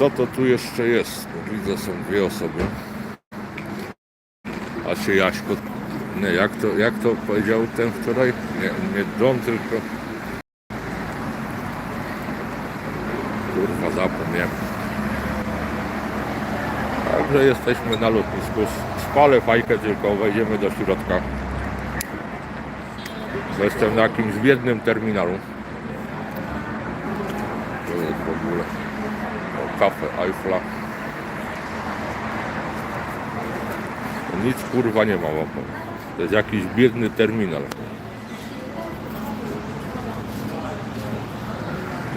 Kto to tu jeszcze jest? No, widzę, są dwie osoby. A się Jaśko... Nie, jak to, jak to powiedział ten wczoraj? Nie, nie tylko... Kurwa, zapomniałem. Także jesteśmy na lotnisku. Spalę fajkę tylko, wejdziemy do środka. Bo Jestem na jakimś biednym terminalu. To jest w ogóle o, kafe Eiffla. Nic kurwa nie ma wam. To jest jakiś biedny terminal.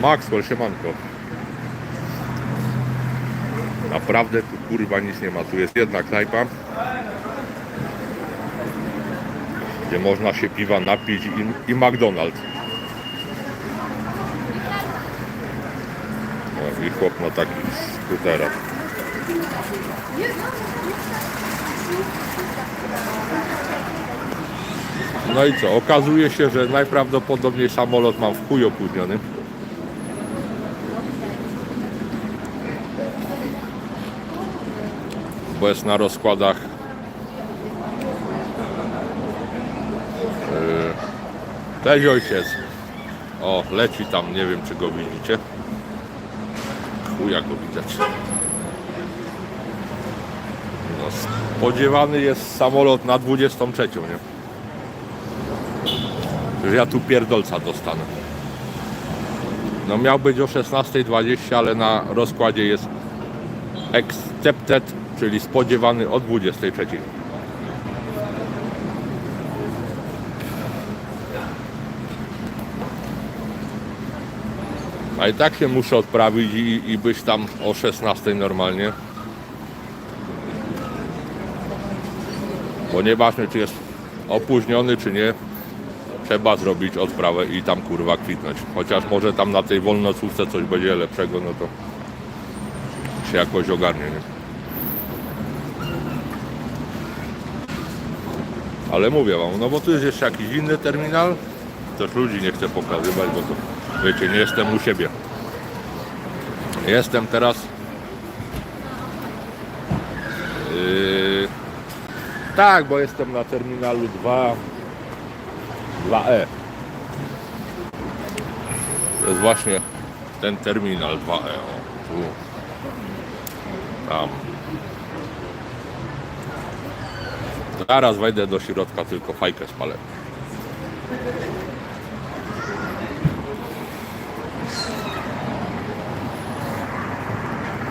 Maxwell, siemanko. Naprawdę tu kurwa nic nie ma. Tu jest jedna knajpa, gdzie można się piwa napić i, i McDonald's. I chłop na takich skuterach. No i co? Okazuje się, że najprawdopodobniej samolot mam w chuj opóźniony. bo jest na rozkładach Yy, Cześć ojciec o leci tam, nie wiem czy go widzicie widać. No, spodziewany jest samolot na 23 nie? Że ja tu pierdolca dostanę. No miał być o 16.20 ale na rozkładzie jest accepted czyli spodziewany o 23. A i tak się muszę odprawić i, i być tam o 16 normalnie. Bo nieważne czy jest opóźniony czy nie, trzeba zrobić odprawę i tam kurwa kwitnąć. Chociaż może tam na tej wolnocówce coś będzie lepszego, no to się jakoś ogarnie, nie? Ale mówię wam, no bo tu jest jeszcze jakiś inny terminal. Też ludzi nie chcę pokazywać, bo to wiecie, nie jestem u siebie. Jestem teraz. Yy, tak, bo jestem na terminalu 2 2E. To jest właśnie ten terminal 2E. O, tu. Tam. Zaraz wejdę do środka, tylko fajkę spalę.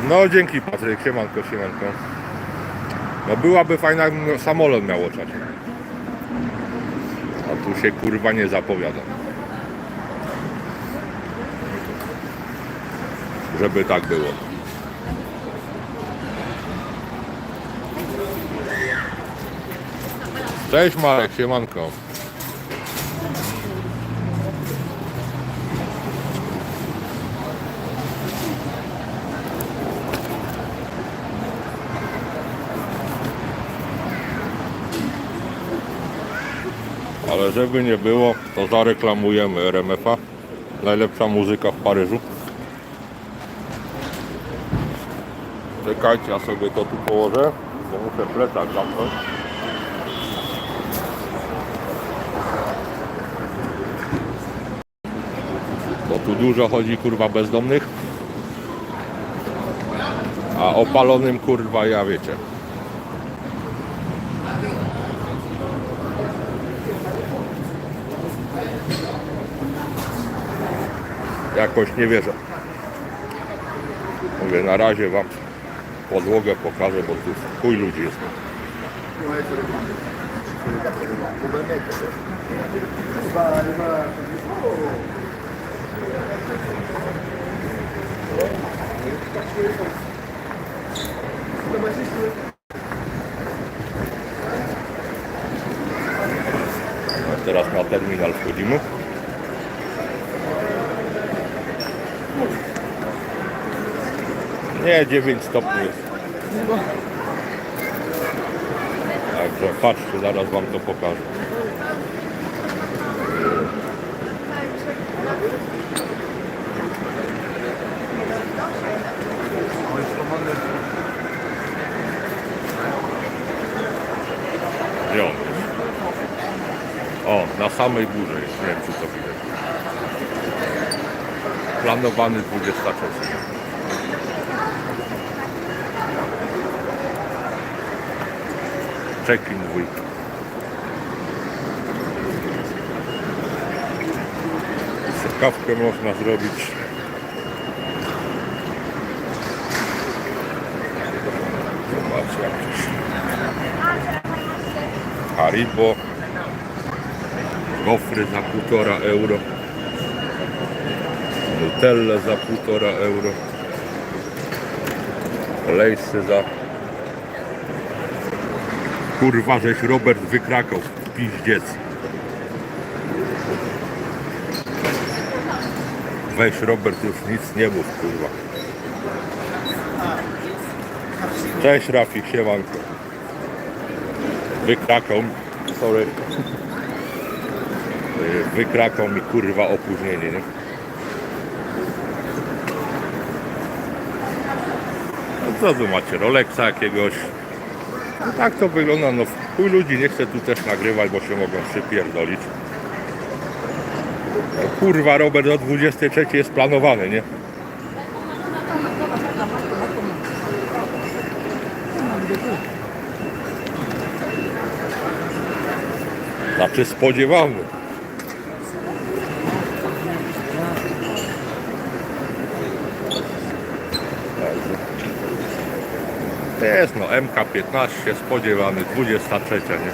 No dzięki Patryk, siemanko, siemanko. No byłaby fajna, samolot miał oczać. A tu się kurwa nie zapowiada. Żeby tak było. Cześć Marek, siemanko. Ale żeby nie było, to zareklamujemy RMF-a. Najlepsza muzyka w Paryżu. Czekajcie, ja sobie to tu położę, bo muszę plecak zamknąć. Bo tu dużo chodzi kurwa bezdomnych. A opalonym kurwa ja wiecie. Jakoś nie wierzę. Mówię, na razie wam podłogę pokażę, bo tu chuj ludzi jest. A teraz na terminal wchodzimy. Nie, 9 stopni jest. Także patrzcie, zaraz wam to pokażę. Zielony. O, na samej górze jest, nie wiem czy to widać. Planowany 23. Check-in dwójka. Kawkę można zrobić. Zobacz jakieś Haribo. Gofry za półtora euro. Nutelle za półtora euro. Lejsy za... Kurwa, żeś Robert wykrakał. Piździec. Weź Robert już nic nie mów, kurwa. Cześć Rafik, siemanko. Wykrakał, sorry. Wykrakał mi kurwa opóźnienie, nie? No co tu macie, Rolexa jakiegoś? No tak to wygląda, no chuj ludzi nie chcę tu też nagrywać, bo się mogą przypierdolić. No, kurwa, Robert o 23 jest planowany, nie? Znaczy spodziewany. Jest no MK15 spodziewany 23, nie?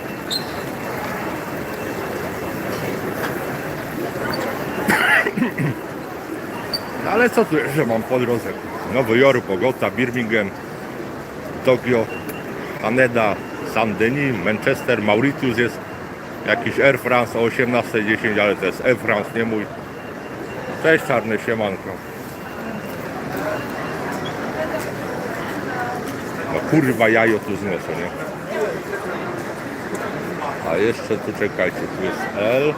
No ale co tu jeszcze mam po drodze? Nowy Jork, Bogota, Birmingham, Tokio, Haneda, San Denis, Manchester, Mauritius jest jakiś Air France o 18.10, ale to jest Air France, nie mój. Cześć czarny siemanko. No kurwa jajo tu zniosę, nie? A jeszcze tu czekajcie, tu jest L.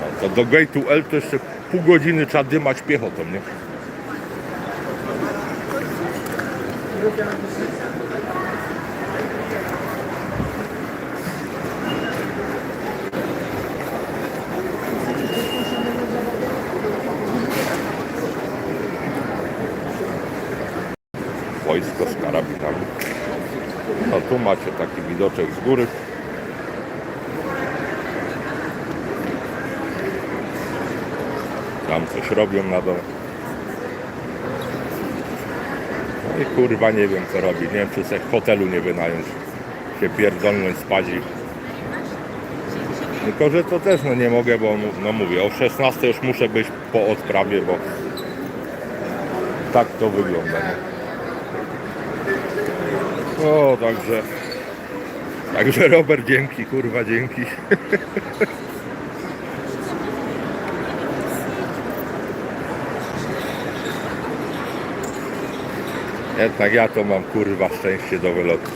No, to do gate'u L to jeszcze pół godziny trzeba dymać piechotą, nie? Wojsko z karabinami. No tu macie taki widoczek z góry. Tam coś robią na dole. No i kurwa nie wiem co robi. Nie wiem czy sobie hotelu nie wynająć. Się pierdolnąć spać i... Tylko, że to też no nie mogę, bo no mówię, o 16 już muszę być po odprawie, bo tak to wygląda. O, także... Także Robert, dzięki, kurwa, dzięki. Jednak ja to mam kurwa szczęście do wylotu.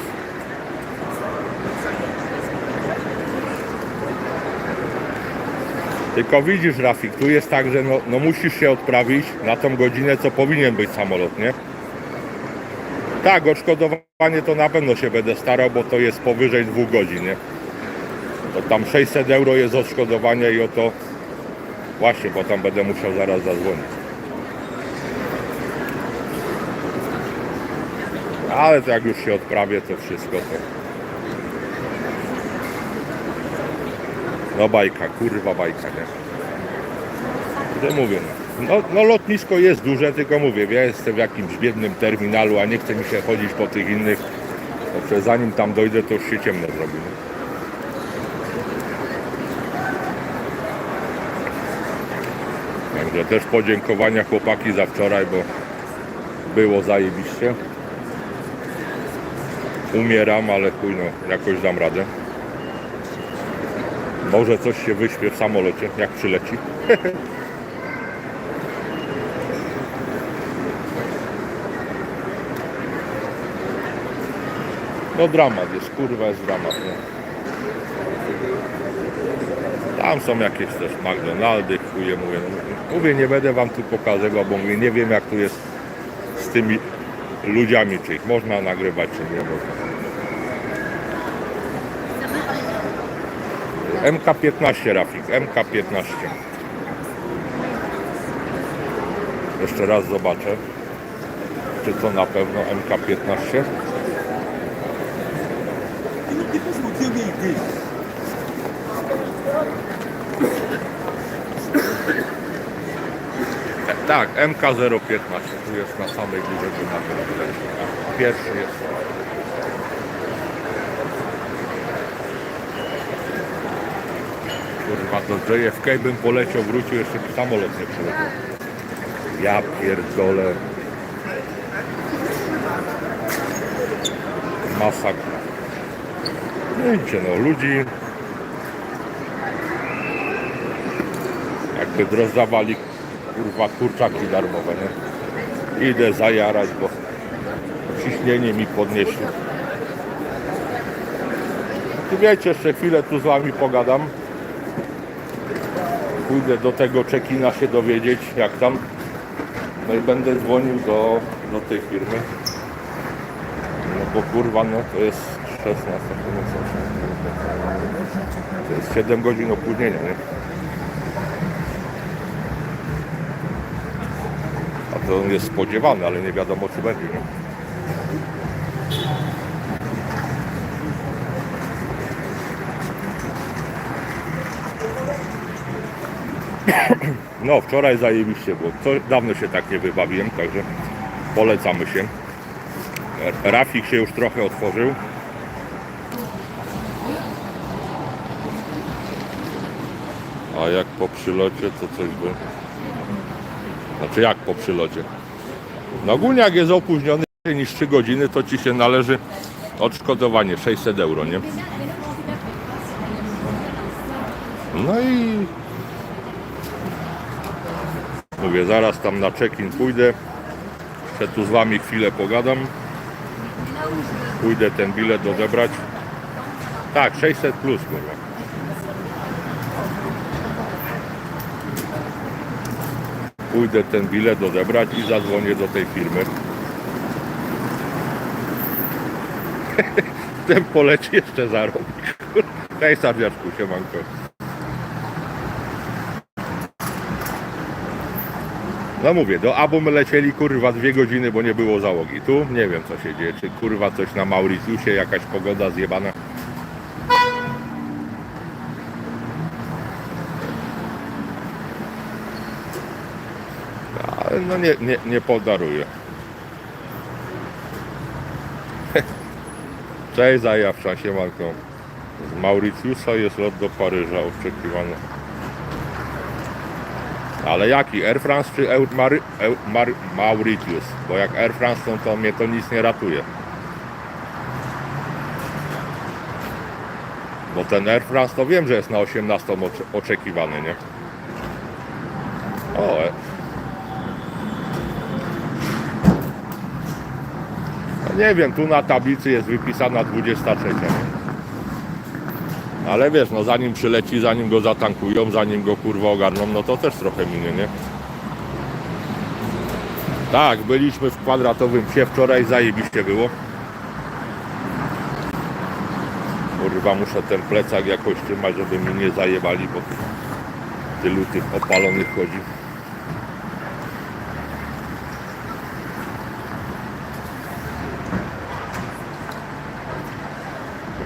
Tylko widzisz Rafik, tu jest tak, że no, no musisz się odprawić na tą godzinę, co powinien być samolot, nie? Tak, odszkodowanie to na pewno się będę starał, bo to jest powyżej dwóch godzin, nie? To tam 600 euro jest odszkodowanie i o to właśnie, bo tam będę musiał zaraz zadzwonić. Ale to jak już się odprawię, to wszystko to. No bajka, kurwa bajka, nie? To mówię, no. No, no lotnisko jest duże, tylko mówię, ja jestem w jakimś biednym terminalu, a nie chce mi się chodzić po tych innych. Także zanim tam dojdę, to już się ciemno zrobi. Także też podziękowania chłopaki za wczoraj, bo było zajebiście. Umieram, ale chuj no, jakoś dam radę. Może coś się wyśpię w samolocie, jak przyleci. No dramat jest, kurwa jest dramat, nie? Tam są jakieś też McDonaldy, chuje mówię. No, mówię, nie będę wam tu pokazywał, bo mówię, nie wiem jak tu jest z tymi ludziami, czy ich można nagrywać, czy nie można. MK15 Rafik, MK15. Jeszcze raz zobaczę, czy to na pewno MK15. Tak, MK015, tu jest na samej górze, pewno. Pierwszy jest. Kurwa, do JFK bym poleciał, wrócił, jeszcze by samolot nie przyleciał. Ja pierdolę. Masakra. Wiecie no, ludzi jakby rozdawali kurwa kurczaki darmowe, nie? Idę zajarać, bo ciśnienie mi podnieśli. Tu wiecie, jeszcze chwilę tu z wami pogadam. Pójdę do tego czekina się dowiedzieć, jak tam. No i będę dzwonił do, do tej firmy. No bo kurwa, no to jest 16, to jest 7 godzin opóźnienia, nie? To jest spodziewane, ale nie wiadomo czy będzie, nie? No, wczoraj zajebiście było. To dawno się tak nie wybawiłem, także polecamy się. Rafik się już trochę otworzył. A jak po przylocie, to coś by... Znaczy jak po przylocie? No ogólnie jak jest opóźniony niż 3 godziny, to Ci się należy odszkodowanie 600 euro, nie? No i mówię, zaraz tam na check-in pójdę. Jeszcze tu z Wami chwilę pogadam. Pójdę ten bilet odebrać. Tak, 600 plus, kurwa. Pójdę ten bilet odebrać i zadzwonię do tej firmy. ten poleci jeszcze zarobić. Hej, sardziaczku, siemanko. No mówię, do Abu my lecieli kurwa dwie godziny, bo nie było załogi. Tu nie wiem co się dzieje, czy kurwa coś na Mauritiusie, jakaś pogoda zjebana. No nie, nie, nie podaruję. Cześć zajawcza, siemanko. Z Mauritiusa jest lot do Paryża oczekiwany. Ale jaki? Air France czy Mary, Eur, Mar, Mauritius? Bo jak Air France, to, mnie to nic nie ratuje. Bo ten Air France to wiem, że jest na 18 ocze- oczekiwany, nie? O, e. no nie wiem, tu na tablicy jest wypisana 23. nie? Ale wiesz, no zanim przyleci, zanim go zatankują, zanim go kurwa ogarną, no to też trochę minie, nie? Tak, byliśmy w kwadratowym psie wczoraj, zajebiście było. Kurwa, muszę ten plecak jakoś trzymać, żeby mi nie zajebali, bo tylu tych opalonych chodzi.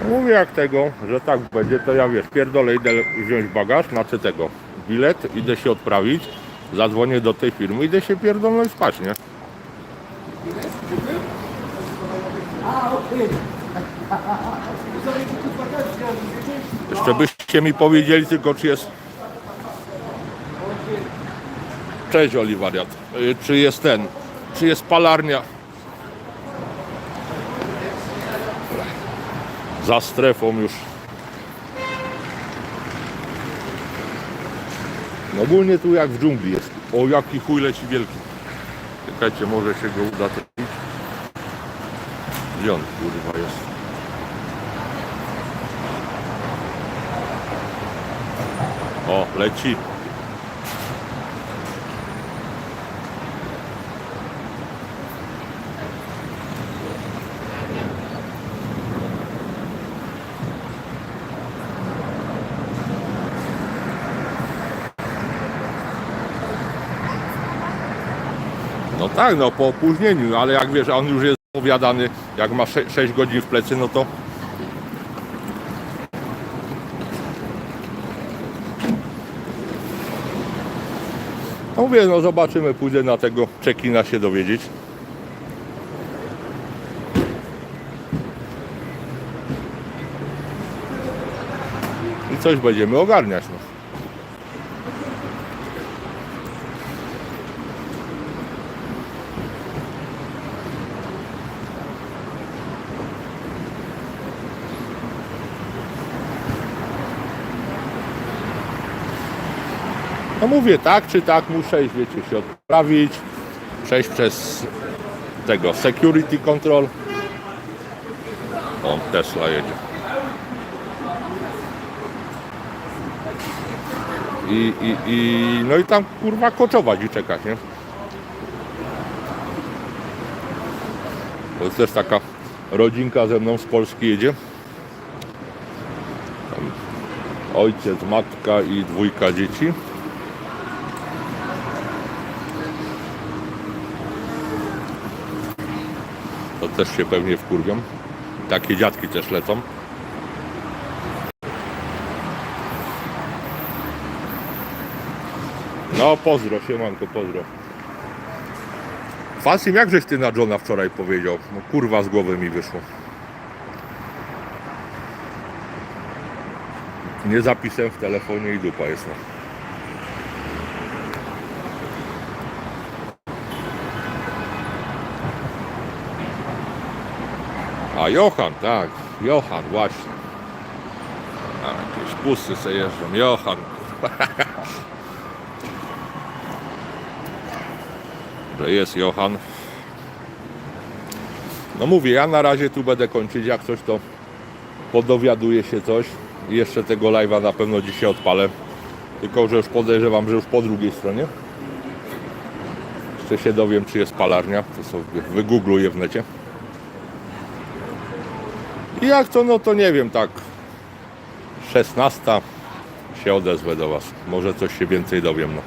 Mówię jak tego, że tak będzie, to ja wiesz, pierdolę, idę wziąć bagaż, znaczy tego, bilet, idę się odprawić, zadzwonię do tej firmy, idę się pierdolnąć spać, nie? Jeszcze byście mi powiedzieli tylko, czy jest... Cześć Oliwariat. Y, Czy jest ten, czy jest palarnia? Za strefą już. No ogólnie tu jak w dżungli jest. O jaki chuj leci wielki. Czekajcie, może się go uda trafić. Gdzie on kurwa jest? O, leci. No tak, no po opóźnieniu, ale jak wiesz, on już jest opowiadany, jak ma 6 godzin w plecy, no to No mówię, no zobaczymy, pójdę na tego czekina się dowiedzieć. I coś będziemy ogarniać. No. Mówię tak czy tak, muszę iść, wiecie, się odprawić, przejść przez tego security control. Tesla jedzie. I, i, i no i tam kurwa koczować i czekać, nie? To jest też taka rodzinka ze mną z Polski jedzie. Tam ojciec, matka i dwójka dzieci. Też się pewnie wkurwią. Takie dziadki też lecą. No pozdro, siemanko, pozdro. Fasim, jakżeś ty na Johna wczoraj powiedział? No kurwa z głowy mi wyszło. Nie zapisem w telefonie i dupa jest. No. A Johan, tak, Johan, właśnie. A, jakieś pusy se jeżdżą, Johan. Że jest Johan. No mówię, ja na razie tu będę kończyć, jak coś to podowiaduję się coś. Jeszcze tego live'a na pewno dzisiaj odpalę. Tylko, że już podejrzewam, że już po drugiej stronie. Jeszcze się dowiem, czy jest palarnia. To sobie wygoogluję w necie. I jak to, no to nie wiem, tak 16 się odezwę do Was. Może coś się więcej dowiem, no.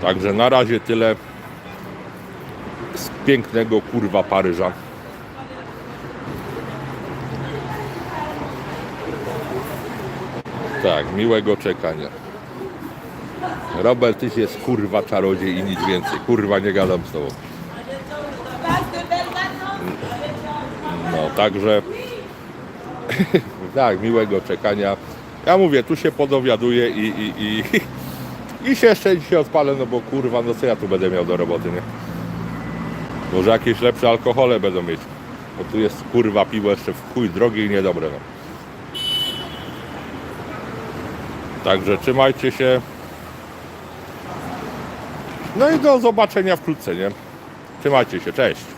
Także na razie tyle z pięknego kurwa Paryża. Tak, miłego czekania. Robert, tyś jest kurwa czarodziej i nic więcej. Kurwa, nie gadam z tobą. No, także tak, miłego czekania. Ja mówię, tu się podowiaduję i, i, i, i się jeszcze dzisiaj odpalę, no bo kurwa, no co ja tu będę miał do roboty, nie? Może jakieś lepsze alkohole będą mieć. Bo tu jest kurwa piwo jeszcze w chuj drogie i niedobre, no. Także trzymajcie się. No i do zobaczenia wkrótce, nie? Trzymajcie się, cześć.